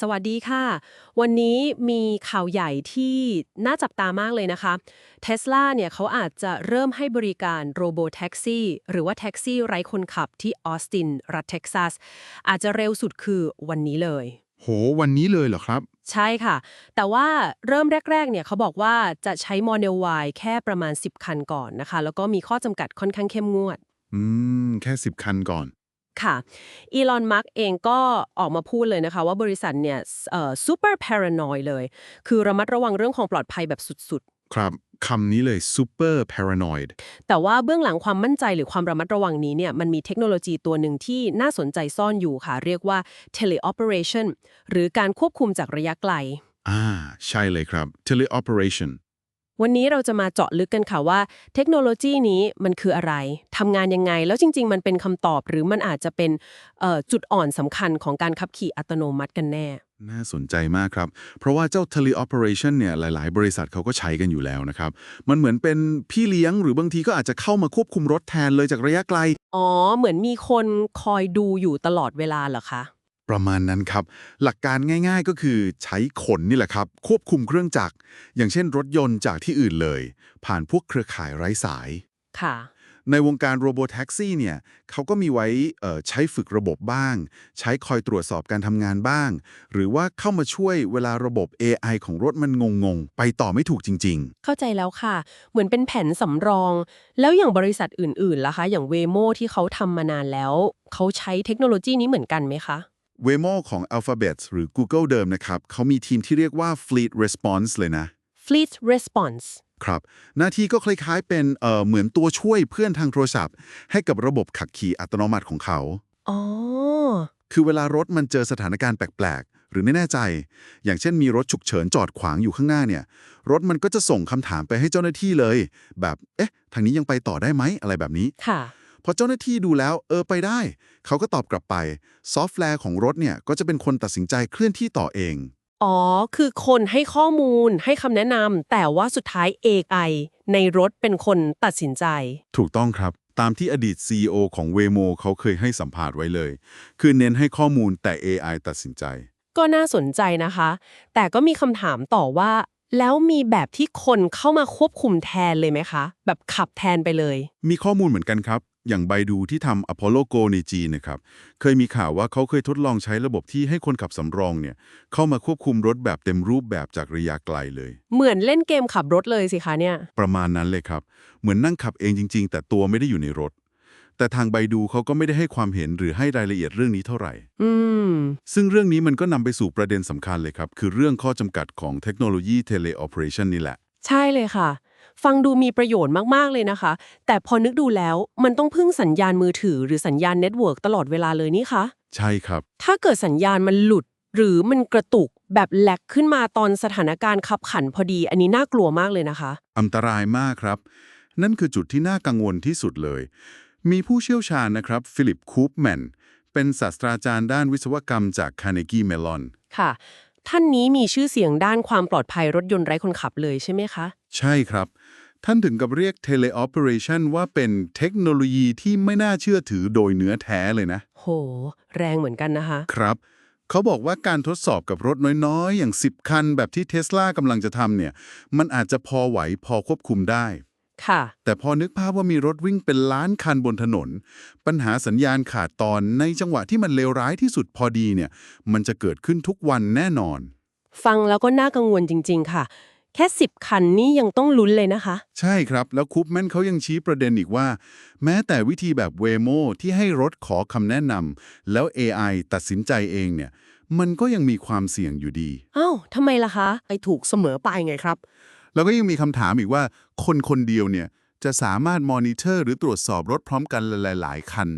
สวัสดีค่ะ วันนี้มีข่าวใหญ่ที่น่าจับตามากเลยนะคะ Tesla เนี่ยเขาอาจจะเริ่มให้บริการโรโบแท็กซี่หรือว่าแท็กซี่ไร้คนขับที่ออสตินรัฐเท็กซัส อาจจะเร็วสุดคือวันนี้เลย โห วันนี้เลยเหรอครับ ใช่ค่ะ แต่ว่าเริ่มแรก ๆ เนี่ยเขาบอกว่าจะใช้ Model Y แค่ประมาณ 10 คันก่อนนะคะ แล้วก็มีข้อจำกัดค่อนข้างเข้มงวด อืม แค่ 10 คันก่อน ค่ะ อีลอน มัสก์เองก็ออกมาพูดเลยนะคะ ว่าบริษัทเนี่ยเอ่อ super paranoid เลย คือระมัดระวังเรื่องของปลอดภัยแบบสุดครับคำนี้เลย super paranoid ๆแต่ว่าเบื้องหลังความมั่นใจหรือความระมัดระวังนี้เนี่ยมันมีเทคโนโลยีตัวหนึ่งที่น่าสนใจซ่อนอยู่ค่ะ เรียกว่า teleoperation หรือการควบคุมจากระยะไกล อ่า ใช่เลยครับ teleoperation วันนี้เราจะมาเจาะลึกกันค่ะว่า เทคโนโลยีนี้มันคืออะไรทำงานยังไง แล้วจริง ๆ มันเป็นคำตอบหรือมันอาจจะเป็นเอ่อจุดอ่อนสำคัญของการขับขี่อัตโนมัติกันแน่ น่าสนใจมากครับ เพราะว่าเจ้า teleoperation เนี่ยหลาย ๆ บริษัทเขาก็ใช้กันอยู่แล้วนะครับ มันเหมือนเป็นพี่เลี้ยงหรือบางทีก็อาจจะเข้ามาควบคุมรถแทนเลยจากระยะไกล อ๋อ เหมือนมีคนคอยดูอยู่ตลอดเวลาเหรอคะ ประมาณนั้นครับ หลักการง่ายๆก็คือใช้ขนนี่แหละครับ ควบคุมเครื่องจักร อย่างเช่นรถยนต์จากที่อื่นเลย ผ่านพวกเครือข่ายไร้สาย ค่ะ ในวงการโรบอทแท็กซี่เนี่ยเขาก็มีไว้เอ่อใช้ฝึกระบบบ้าง ใช้คอยตรวจสอบการทำงานบ้าง หรือว่าเข้ามาช่วยเวลาระบบ AI ของรถมันงงๆ ไปต่อไม่ถูกจริงเข้าใจแล้วค่ะ เหมือนเป็นแผนสำรอง แล้วอย่างบริษัทอื่นๆล่ะคะ อย่างเวโมที่เขาทำมานานแล้ว เขาใช้เทคโนโลยีนี้เหมือนกันไหมคะ ๆ Waymo ของ Alphabet หรือ Google เดิมนะครับ เขามีทีมที่เรียกว่า Fleet Response เลยนะ Fleet Response ครับ หน้าที่ก็คล้ายๆ เป็นเอ่อเหมือนตัวช่วยเพื่อนทางโทรศัพท์ ให้กับระบบขับขี่อัตโนมัติของเขา อ๋อ คือเวลารถมันเจอสถานการณ์แปลกๆ หรือไม่แน่ใจ อย่างเช่นมีรถฉุกเฉินจอดขวางอยู่ข้างหน้าเนี่ย รถมันก็จะส่งคำถามไปให้เจ้าหน้าที่เลย แบบ เอ๊ะ ทางนี้ยังไปต่อได้ไหมอะไรแบบนี้ ค่ะ พอเจ้าหน้าที่ดูแล้วเออไปได้ เขาก็ตอบกลับไป ซอฟต์แวร์ของรถเนี่ยก็จะเป็นคนตัดสินใจเคลื่อนที่ต่อเอง อ๋อ คือคนให้ข้อมูลให้คำแนะนำแต่ว่าสุดท้าย AI ในรถเป็นคนตัดสินใจ ถูกต้องครับ ตามที่อดีต CEO ของ Waymo เขาเคยให้สัมภาษณ์ไว้เลย คือเน้นให้ข้อมูลแต่ AI ตัดสินใจ ก็น่าสนใจนะคะ แต่ก็มีคำถามต่อว่า แล้วมีแบบที่คนเข้ามาควบคุมแทนเลยไหมคะ แบบขับแทนไปเลย มีข้อมูลเหมือนกันครับ อย่างไบดูที่ทำ Apollo Go ในจีนนะครับ เคยมีข่าวว่าเขาเคยทดลองใช้ระบบที่ให้คนขับสำรองเนี่ย เข้ามาควบคุมรถแบบเต็มรูปแบบจากระยะไกลเลย เหมือนเล่นเกมขับรถเลยสิคะเนี่ย ประมาณนั้นเลยครับ เหมือนนั่งขับเองจริง ๆ แต่ตัวไม่ได้อยู่ในรถ แต่ทางไบดูเขาก็ไม่ได้ให้ความเห็นหรือให้รายละเอียดเรื่องนี้เท่าไหร่ อืม ซึ่งเรื่องนี้มันก็นำไปสู่ประเด็นสำคัญเลยครับ คือเรื่องข้อจำกัดของเทคโนโลยี teleoperation นี่แหละ ใช่เลยค่ะ ฟังดูมีประโยชน์มาก ๆ เลยนะคะ แต่พอนึกดูแล้วมันต้องพึ่งสัญญาณมือถือหรือสัญญาณเน็ตเวิร์กตลอดเวลาเลยนี่คะ ใช่ครับ ถ้าเกิดสัญญาณมันหลุด หรือมันกระตุกแบบแหลกขึ้นมาตอนสถานการณ์ขับขันพอดี อันนี้น่ากลัวมากเลยนะคะ อันตรายมากครับ นั่นคือจุดที่น่ากังวลที่สุดเลย มีผู้เชี่ยวชาญนะครับฟิลิปคูปแมนเป็นศาสตราจารย์ด้านวิศวกรรมจาก Carnegie Mellon ค่ะ ท่านนี้มีชื่อเสียงด้านความปลอดภัยรถยนต์ไร้คนขับเลยใช่ไหมคะ ใช่ครับ ท่านถึงกับเรียก teleoperation ว่าเป็นเทคโนโลยีที่ไม่น่าเชื่อถือโดยเนื้อแท้เลยนะ โห แรงเหมือนกันนะคะ ครับ เขาบอกว่าการทดสอบกับรถน้อยๆ อย่าง 10 คันแบบที่เทสลากำลังจะทำเนี่ย มันอาจจะพอไหวพอควบคุมได้ ค่ะ แต่พอนึกภาพว่ามีรถวิ่งเป็นล้านคันบนถนน ปัญหาสัญญาณขาดตอนในจังหวะที่มันเลวร้ายที่สุดพอดีเนี่ย มันจะเกิดขึ้นทุกวันแน่นอน ฟังแล้วก็น่ากังวลจริง ๆ ค่ะ แค่สิบคันนี่ยังต้องลุ้นเลยนะคะ ใช่ครับ แล้วคูปแมนเขายังชี้ประเด็นอีกว่า แม้แต่วิธีแบบ Waymo ที่ให้รถขอคำแนะนำแล้ว AI ตัดสินใจเองเนี่ย มันก็ยังมีความเสี่ยงอยู่ดี อ้าวทำไมล่ะคะ ไปถูกเสมอไปไงครับ แล้วก็ยังมีคำถามอีกว่าคนคนเดียวเนี่ยจะสามารถมอนิเตอร์หรือตรวจสอบรถพร้อมกันหลาย ๆ คัน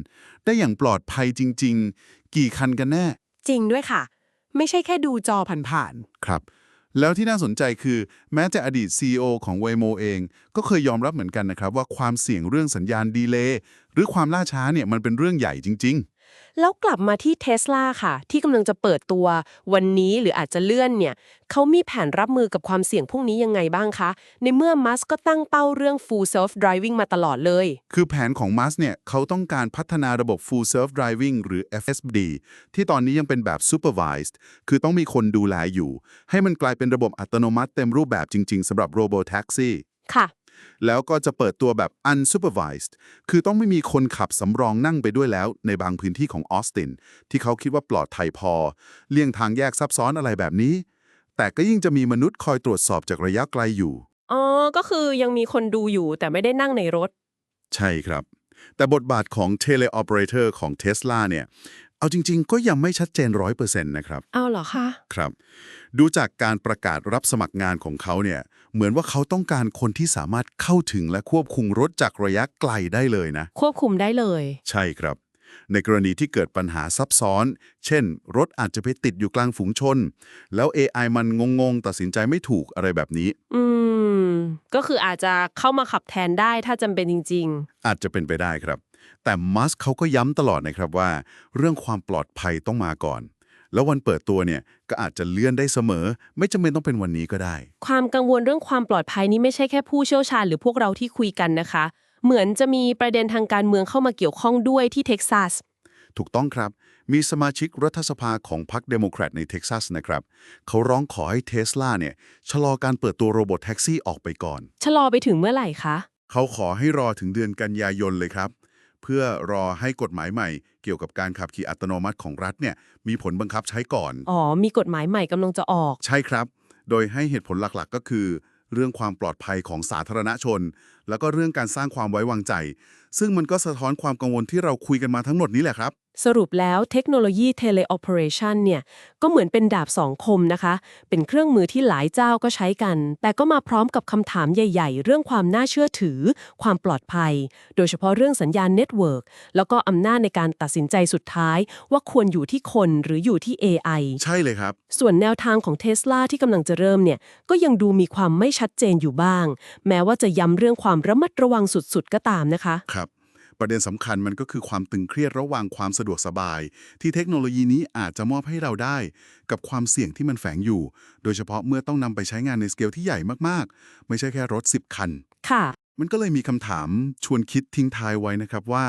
ได้อย่างปลอดภัยจริง ๆ กี่คันกันแน่ จริงด้วยค่ะ ไม่ใช่แค่ดูจอผ่านครับ แล้วที่น่าสนใจคือ แม้จะอดีต CEO ของ Waymo เอง ก็เคยยอมรับเหมือนกันนะครับ ว่าความเสี่ยงเรื่องสัญญาณดีเลย์หรือความล่าช้าเนี่ยมันเป็นเรื่องใหญ่จริง แล้วกลับมาที่เท s l a ค่ะ ที่กำลังจะเปิดตัววันนี้หรืออาจจะเลื่อนเนี่ยเขามีแผนรับมือกับความเสี่ยงพวกนี้ยังไงบ้างคะ ในเมื่อมัสก็ตั้งเป้าเรื่อง full self driving มาตลอดเลย คือแผนของมัสเนี่ยเขาต้องการพัฒนาระบบ Full Self Driving หรือ FSD ที่ตอนนี้ยังเป็นแบบ Supervised คือต้องมีคนดูแลอยู่ ให้มันกลายเป็นระบบอัตโนมัติเต็มรูปแบบจริง ๆสำหรับ Robo Taxi ค่ะ แล้วก็จะเปิดตัวแบบ unsupervised คือต้องไม่มีคนขับสำรองนั่งไปด้วยแล้ว ในบางพื้นที่ของออสตินที่เขาคิดว่าปลอดภัยพอ เลี่ยงทางแยกซับซ้อนอะไรแบบนี้ แต่ก็ยิ่งจะมีมนุษย์คอยตรวจสอบจากระยะไกลอยู่อ๋อก็คือยังมีคนดูอยู่แต่ไม่ได้นั่งในรถ ใช่ครับ แต่บทบาทของ teleoperator ของ Tesla เนี่ยเอาจริง ๆ ก็ยังไม่ชัดเจน100%นะครับ เอาเหรอคะ ครับ ดูจากการประกาศรับสมัครงานของเขาเนี่ย เหมือนว่าเขาต้องการคนที่สามารถเข้าถึงและควบคุมรถจากระยะไกลได้เลยนะ ควบคุมได้เลย ใช่ครับ ในกรณีที่เกิดปัญหาซับซ้อน เช่น รถอาจจะไปติดอยู่กลางฝูงชน แล้ว AI มันงงๆ ตัดสินใจไม่ถูกอะไรแบบนี้ อืม ก็คืออาจจะเข้ามาขับแทนได้ถ้าจำเป็นจริงอาจจะเป็นไปได้ครับ แต่มัสเขาก็ย้ำตลอดนะครับว่า เรื่องความปลอดภัยต้องมาก่อน แล้ววันเปิดตัวเนี่ยก็อาจจะเลื่อนได้เสมอ ไม่จำเป็นต้องเป็นวันนี้ก็ได้ๆความกังวลเรื่องความปลอดภัยนี้ไม่ใช่แค่ผู้เชี่ยวชาญหรือพวกเราที่คุยกันนะคะ เหมือนจะมีประเด็นทางการเมืองเข้ามาเกี่ยวข้องด้วยที่เท็กซัสถูกต้องครับ มีสมาชิกรัฐสภาของพรรคเดโมแครตในเท็กซัสนะครับ เขาร้องขอให้เทสลาเนี่ยชะลอการเปิดตัวโรบอทแท็กซี่ออกไปก่อน ชะลอไปถึงเมื่อไหร่คะ เขาขอให้รอถึงเดือนกันยายนเลยครับ เพื่อรอให้กฎหมายใหม่ เกี่ยวกับการขับขี่อัตโนมัติของรัฐเนี่ยมีผลบังคับใช้ก่อน อ๋อ มีกฎหมายใหม่กำลังจะออก ใช่ครับ โดยให้เหตุผลหลักๆ ก็คือ เรื่องความปลอดภัยของสาธารณชนแล้วก็เรื่องการสร้างความไว้วางใจ ซึ่งมันก็สะท้อนความกังวลที่เราคุยกันมาทั้งหมดนี้แหละครับ สรุปแล้วเทคโนโลยี teleoperation เนี่ย ก็เหมือนเป็นดาบสองคมนะคะ เป็นเครื่องมือที่หลายเจ้าก็ใช้กัน แต่ก็มาพร้อมกับคำถามใหญ่ ๆ เรื่องความน่าเชื่อถือ ความปลอดภัย โดยเฉพาะเรื่องสัญญาณเน็ตเวิร์กแล้วก็อำนาจในการตัดสินใจสุดท้าย ว่าควรอยู่ที่คนหรืออยู่ที่ AI ใช่เลยครับ ส่วนแนวทางของเท s l a ที่กำลังจะเริ่มเนี่ยก็ยังดูมีความไม่ชัดเจนอยู่บ้าง แม้ว่าจะย้ำเรื่องความระมัดระวังสุดๆ ก็ตามนะคะ ครับ ประเด็นสำคัญมันก็คือความตึงเครียดระหว่างความสะดวกสบาย ที่เทคโนโลยีนี้อาจจะมอบให้เราได้ กับความเสี่ยงที่มันแฝงอยู่ โดยเฉพาะเมื่อต้องนำไปใช้งานในสเกลที่ใหญ่มากๆ ไม่ใช่แค่รถ 10 คัน ค่ะ มันก็เลยมีคำถามชวนคิดทิ้งท้ายไว้นะครับว่า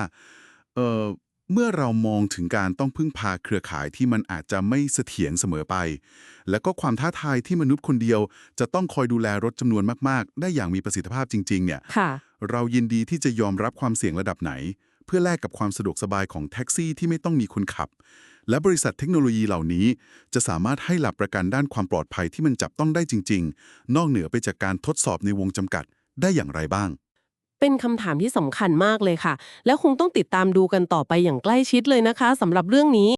เออ เมื่อเรามองถึงการต้องพึ่งพาเครือข่ายที่มันอาจจะไม่เสถียรเสมอไป แล้วก็ความท้าทายที่มนุษย์คนเดียว จะต้องคอยดูแลรถจำนวนมาก ๆ ได้อย่างมีประสิทธิภาพจริง ๆ เนี่ยค่ะเรายินดีที่จะยอมรับความเสี่ยงระดับไหน เพื่อแลกกับความสะดวกสบายของแท็กซี่ที่ไม่ต้องมีคนขับ และบริษัทเทคโนโลยีเหล่านี้ จะสามารถให้หลักประกันด้านความปลอดภัยที่มันจับต้องได้จริง ๆ นอกเหนือไปจากการทดสอบในวงจำกัดได้อย่างไรบ้าง เป็นคำถามที่สำคัญมากเลยค่ะ แล้วคงต้องติดตามดูกันต่อไปอย่างใกล้ชิดเลยนะคะสำหรับเรื่องนี้